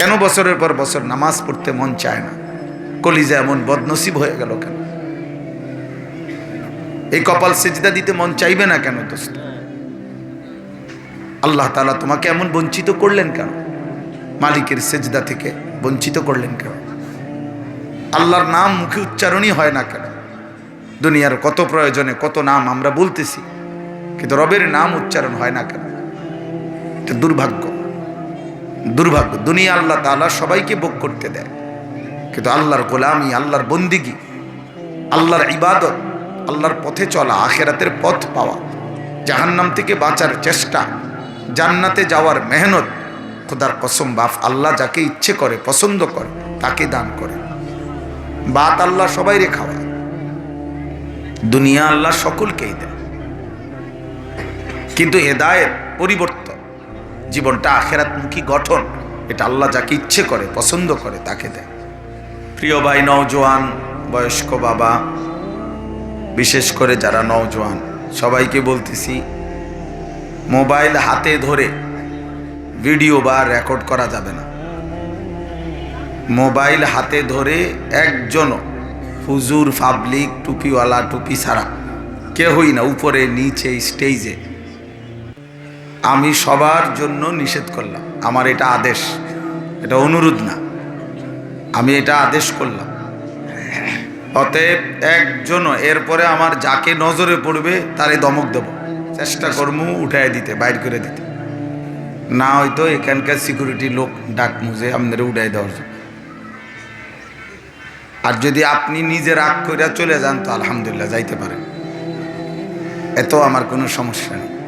কেন বছরের পর বছর নামাজ পড়তে মন চায় না? কলিজা এমন বদনসিব হয়ে গেল কেন? এই কপাল সেজদা দিতে মন চাইবে না কেন দোস্ত? আল্লাহ তালা তোমাকে এমন বঞ্চিত করলেন কেন? মালিকের সেজদা থেকে বঞ্চিত করলেন কেন? আল্লাহর নাম মুখে উচ্চারণই হয় না কেন? দুনিয়ার কত প্রয়োজনে কত নাম আমরা বলতেছি, কিন্তু রবের নাম উচ্চারণ হয় না কেন? দুর্ভাগ্য। দুর্ভাগ্য। দুনিয়া আল্লাহ তালা সবাইকে ভোগ করতে দেয়। কিন্তু আল্লাহর গোলামি, আল্লাহর বন্দিগি, আল্লাহর ইবাদত, আল্লাহর পথে চলা, আখেরাতের পথ পাওয়া, জাহান্নাম থেকে বাঁচার চেষ্টা, জান্নাতে যাওয়ার মেহনত, খোদার কসম বাফ আল্লাহ যাকে ইচ্ছে করে, পছন্দ করে, তাকে দান করে। বাত আল্লাহ সবাই রে খাওয়ায়। দুনিয়া আল্লাহ সকলকেই দেয়। কিন্তু হেদায়েত পরিবর্তন। জীবনটা আখেরাতমুখী গঠন। এটা আল্লাহ যাকে ইচ্ছে করে, পছন্দ করে, তাকে দেয়। প্রিয় ভাই, নওজোয়ান, বয়স্ক বাবা, বিশেষ করে যারা নওজোয়ান, সবাইকে বলতেছি, মোবাইল হাতে ধরে ভিডিও বা রেকর্ড করা যাবে না। মোবাইল হাতে ধরে একজনও হুজুর, পাবলিক, টুপিওয়ালা, টুপি ছাড়া কেহই না, উপরে, নিচে, স্টেজে আমি সবার জন্য নিষেধ করলাম। আমার এটা আদেশ। এটা অনুরোধ না। আমি এটা আদেশ করলাম। অতএব একজনও, এরপরে আমার যাকে নজরে পড়বে তারে দমক দেব। চেষ্টা করমু উঠায় দিতে, বাইর করে দিতে। না হয়তো এখানকার সিকিউরিটি লোক ডাক মুজে আপনারা উঠাই দেওয়ার জন্য। আর যদি আপনি নিজে রাগ করে চলে যান, তো আলহামদুলিল্লাহ যাইতে পারেন। এত আমার কোনো সমস্যা নেই।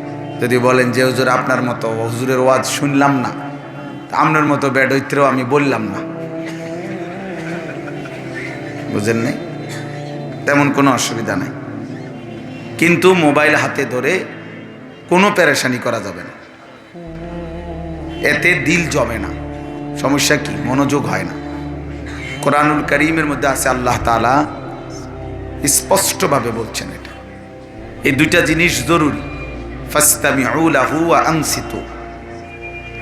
যদি বলেন যে, হুজুর, আপনার মতো হুজুরের ওয়াজ শুনলাম না। আপনার মতো বেডৈত্রেও আমি বললাম না। বুঝেন নাই? তেমন কোনো অসুবিধা নাই। কিন্তু মোবাইল হাতে ধরে কোনো প্যারেশানি করা যাবে না। এতে দিল জমে না। সমস্যা কি? মনোযোগ হয় না। কোরআনুল করিমের মধ্যে আছে, আল্লাহ তালা স্পষ্টভাবে বলছেন এটা। এই দুইটা জিনিস জরুরি।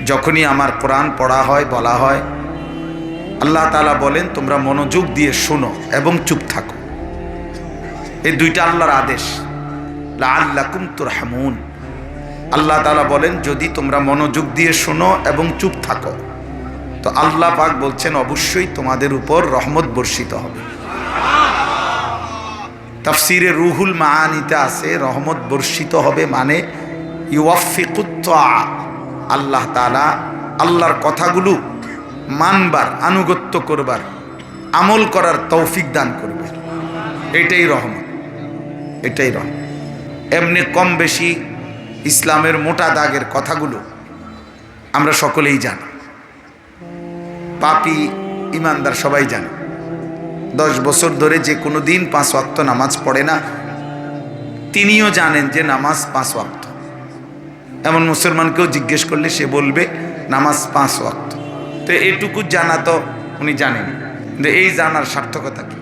যখনই আমার কোরআন পড়া হয়, বলা হয়, আল্লাহ তালা বলেন, তোমরা মনোযোগ দিয়ে শোনো এবং চুপ থাকো। এই দুইটা আল্লাহর আদেশ। আল্লাকুম তুরহামুন। আল্লাহ তালা বলেন, যদি তোমরা মনোযোগ দিয়ে শোনো এবং চুপ থাকো, তো আল্লাহ পাক বলছেন, অবশ্যই তোমাদের উপর রহমত বর্ষিত হবে। তাফসিরে রুহুল মাহানিতে আছে, রহমত বর্ষিত হবে মানে ইউফিকুত্ত আল্লাহ তালা আল্লাহর কথাগুলো মানবার, আনুগত্য করবার, আমল করার তৌফিক দান করবে। এটাই রহমত এটাই রহমত। এমনি কম বেশি ইসলামের মোটা দাগের কথাগুলো আমরা সকলেই জানি। পাপি, ইমানদার সবাই জানে। দশ বছর ধরে যে কোনো দিন পাঁচ ওয়াক্ত নামাজ পড়ে না, তিনিও জানেন যে নামাজ পাঁচ ওয়াক্ত। এমন মুসলমানকেও জিজ্ঞেস করলে সে বলবে, নামাজ পাঁচ ওয়াক্ত। তো এটুকু জানা তো উনি জানেন। কিন্তু এই জানার সার্থকতা কি?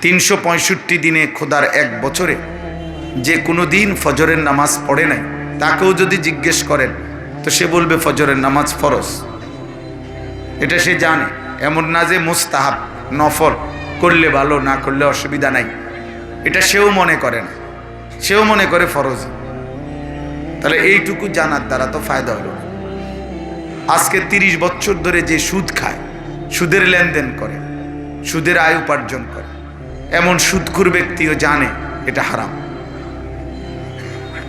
তিনশো পঁয়ষট্টি দিনে খোদার এক বছরে যে কোনো দিন ফজরের নামাজ পড়ে নাই, তাকেও যদি জিজ্ঞেস করেন, তো সে বলবে ফজরের নামাজ ফরজ। এটা সে জানে। এমন না যে মুস্তাহাব, নফল, করলে ভালো, না করলে অসুবিধা নাই। এটা সেও মনে করে না। সেও মনে করে ফরজ। তাহলে এইটুকু জানার দ্বারা তো ফায়দা হলো আজকে তিরিশ বছর ধরে যে সুদ খায়, সুদের লেনদেন করে, সুদের আয় উপার্জন করে, এমন সুদখুর ব্যক্তিও জানে এটা হারাম।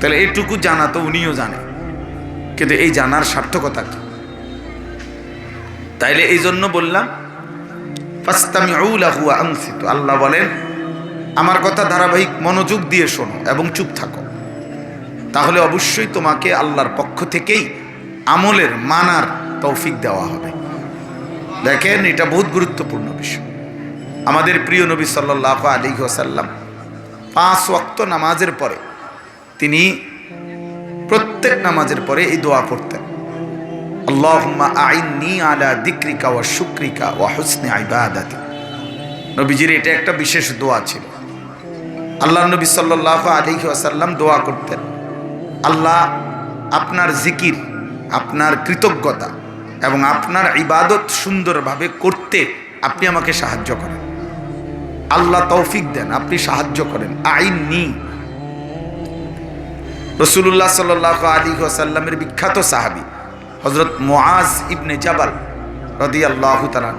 তাহলে এইটুকু জানা তো উনিও জানে। কিন্তু এই জানার সার্থকতা কি? তাইলে এই জন্য বললাম আল্লাহ বলেন, আমার কথা ধারাবাহিক মনোযোগ দিয়ে শোনো এবং চুপ থাকো। তাহলে অবশ্যই তোমাকে আল্লাহর পক্ষ থেকেই আমলের মানার তৌফিক দেওয়া হবে। দেখেন, এটা বহুত গুরুত্বপূর্ণ বিষয়। আমাদের প্রিয় নবী সাল্লাহ আলী ওসাল্লাম পাঁচ ওয়াক্ত নামাজের পরে তিনি প্রত্যেক নামাজের পরে এই দোয়া পড়তেন আল্লাহুম্মা আইন্নি আলা দিক্রিকা ওয়া শুক্রিকা ওয়া হুসনি ইবাদাতি নবীজির এটা একটা বিশেষ দোয়া ছিল। আল্লাহ নবী সাল্লাহ আলাইহি ওয়াসাল্লাম দোয়া করতেন। আল্লাহ আপনার জিকির, আপনার কৃতজ্ঞতা এবং আপনার ইবাদত সুন্দরভাবে করতে আপনি আমাকে সাহায্য করেন। আল্লাহ তৌফিক দেন, আপনি সাহায্য করেন। আইন নি রসুল্লাহ সাল আলী ওসাল্লামের বিখ্যাত সাহাবি। হজরত মোয়াজ ইবনে জাবাল রদি আল্লাহ তালান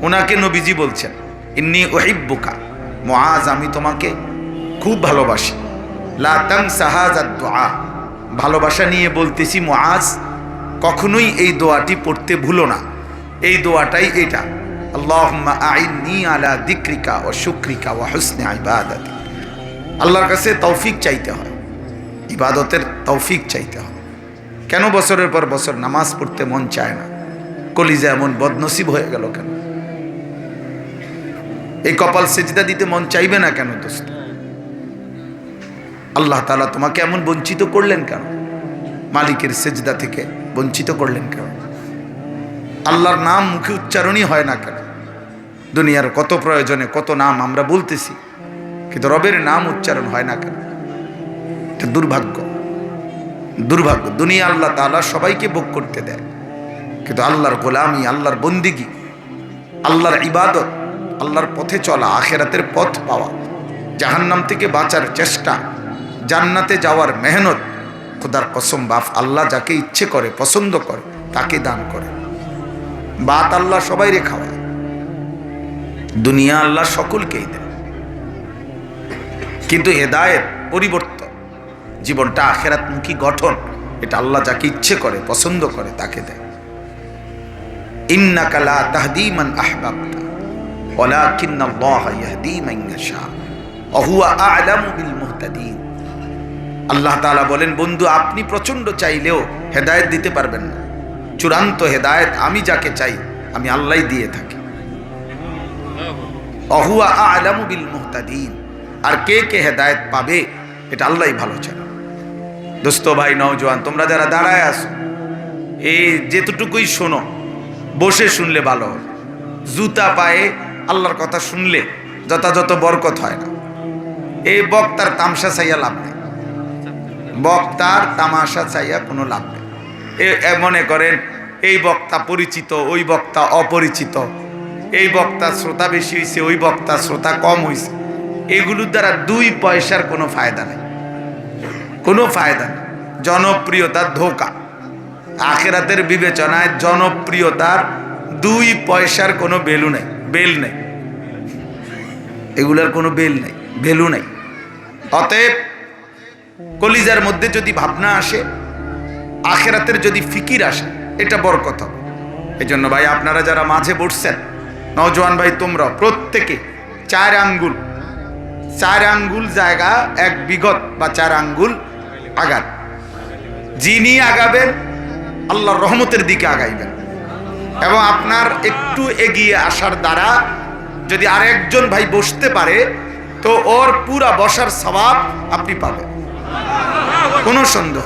ওনাকে নবীজি বলছেন, ইন্নি ওহিব্বুকা মোয়াজ আমি তোমাকে খুব ভালোবাসি। লা তাং সাহাজ দোয়া। ভালোবাসা নিয়ে বলতেছি মোয়াজ কখনোই এই দোয়াটি পড়তে ভুলো না। এই দোয়াটাই এটা। আল্লাহুম্মা আইন্নি আলা দিক্রিকা ও শুক্রিকা ও হুসনে ইবাদাতি। আল্লাহর কাছে তৌফিক চাইতে হয়। ইবাদতের তৌফিক চাইতে হয়। কেন বছরের পর বছর নামাজ পড়তে মন চায় না? কলিজা এমন বদনসিব হয়ে গেল কেন? এই কপাল সেজদা দিতে মন চাইবে না কেন দোস্ত? আল্লাহ তালা তোমাকে এমন বঞ্চিত করলেন কেন? মালিকের সেজদা থেকে বঞ্চিত করলেন কেন? আল্লাহর নাম মুখে উচ্চারণই হয় না কেন? দুনিয়ার কত প্রয়োজনে কত নাম আমরা বলতেছি, কিন্তু রবের নাম উচ্চারণ হয় না কেন? এটা দুর্ভাগ্য। দুর্ভাগ্য। দুনিয়া আল্লাহ তালা সবাইকে ভোগ করতে দেয়। কিন্তু আল্লাহর গোলামি, আল্লাহর বন্দিগি, আল্লাহর ইবাদত, আল্লাহর পথে চলা, আখেরাতের পথ পাওয়া, জাহান্নাম থেকে বাঁচার চেষ্টা, জান্নাতে যাওয়ার মেহনত, খোদার কসম বাফ আল্লাহ যাকে ইচ্ছে করে, পছন্দ করে, তাকে দান করে। বাত আল্লাহ সবাই খাওয়ায়। দুনিয়া আল্লাহ সকলকেই দেয়। কিন্তু হেদায়েত পরিবর্তন জীবনটা আখেরাতমুখী গঠন? এটা আল্লাহ যাকে ইচ্ছে করে, পছন্দ করে, তাকে দেয়। ইন্নাকা লা তাহদি মান আহবাবতা আল্লাহ ইয়াহদি মান ইয়াশা, ওয়া হুয়া আ'লামু বিল মুহতাদিন। আল্লাহ তাআলা বলেন, বন্ধু, আপনি প্রচণ্ড চাইলেও হেদায়েত দিতে পারবেন না। চূড়ান্ত হেদায়েত আমি যাকে চাই, আমি আল্লাহই দিয়ে থাকি। অহুয়া আলামু বিল মুহতাদিন। আর কে কে হেদায়েত পাবে, এটা আল্লাহই ভালো চান দোস্ত ভাই, নওজোয়ান, তোমরা যারা দাঁড়ায় আসো এই যেতটুকুই শোনো, বসে শুনলে ভালো জুতা পায়ে আল্লাহর কথা শুনলে যথাযথ বরকত হয় না। এই বক্তার তামসা চাইয়া লাভ নেই। বক্তার তামাশা চাইয়া কোনো লাভ নেই। এ মনে করেন, এই বক্তা পরিচিত, ওই বক্তা অপরিচিত। এই বক্তা শ্রোতা বেশি হয়েছে ওই বক্তা শ্রোতা কম হয়েছে এগুলোর দ্বারা দুই পয়সার কোনো ফায়দা নেই। কোনো ফায়দা জনপ্রিয়তার ধোকা। আখেরাতের বিবেচনায় জনপ্রিয়তার দুই পয়সার কোনো বেলু নেই, বেল নেই। এগুলার কোনো বেল নেই, ভ্যালু নেই। অতএব কলিজার মধ্যে যদি ভাবনা আসে, আখেরাতের যদি ফিকির আসে, এটা বড় কথা এই জন্য ভাই, আপনারা যারা মাঝে বসছেন নজওয়ান ভাই, তোমরা প্রত্যেকে চার আঙ্গুল চার আঙ্গুল জায়গা, এক বিগত বা চার আঙ্গুল আগান। যিনি আগাবেন, আল্লাহর রহমতের দিকে আগাইবেন। এবং আপনার একটু এগিয়ে আসার দ্বারা যদি আরেকজন ভাই বসতে পারে, তো ওর পুরা বসার স্বভাব আপনি পাবেন। কোনো সন্দেহ